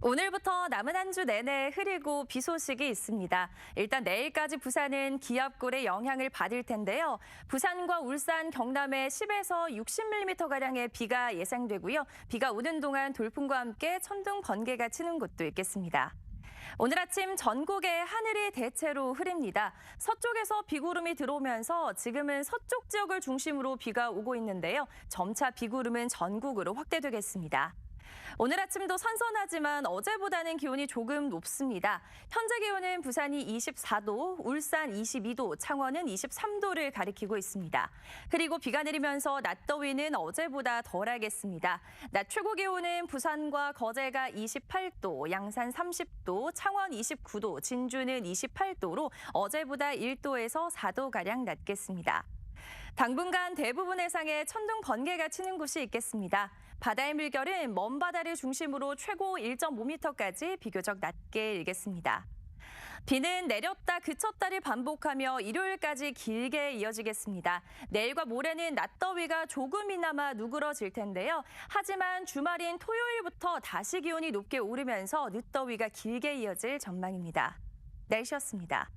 오늘부터 남은 한 주 내내 흐리고 비 소식이 있습니다. 일단 내일까지 부산은 기압골의 영향을 받을 텐데요. 부산과 울산, 경남에 10에서 60mm가량의 비가 예상되고요. 비가 오는 동안 돌풍과 함께 천둥 번개가 치는 곳도 있겠습니다. 오늘 아침 전국의 하늘이 대체로 흐립니다. 서쪽에서 비구름이 들어오면서 지금은 서쪽 지역을 중심으로 비가 오고 있는데요. 점차 비구름은 전국으로 확대되겠습니다. 오늘 아침도 선선하지만 어제보다는 기온이 조금 높습니다. 현재 기온은 부산이 24도, 울산 22도, 창원은 23도를 가리키고 있습니다. 그리고 비가 내리면서 낮 더위는 어제보다 덜하겠습니다. 낮 최고 기온은 부산과 거제가 28도, 양산 30도, 창원 29도, 진주는 28도로 어제보다 1도에서 4도가량 낮겠습니다. 당분간 대부분 해상에 천둥 번개가 치는 곳이 있겠습니다. 바다의 물결은 먼 바다를 중심으로 최고 1.5m까지 비교적 낮게 일겠습니다. 비는 내렸다 그쳤다를 반복하며 일요일까지 길게 이어지겠습니다. 내일과 모레는 낮더위가 조금이나마 누그러질 텐데요. 하지만 주말인 토요일부터 다시 기온이 높게 오르면서 늦더위가 길게 이어질 전망입니다. 날씨였습니다.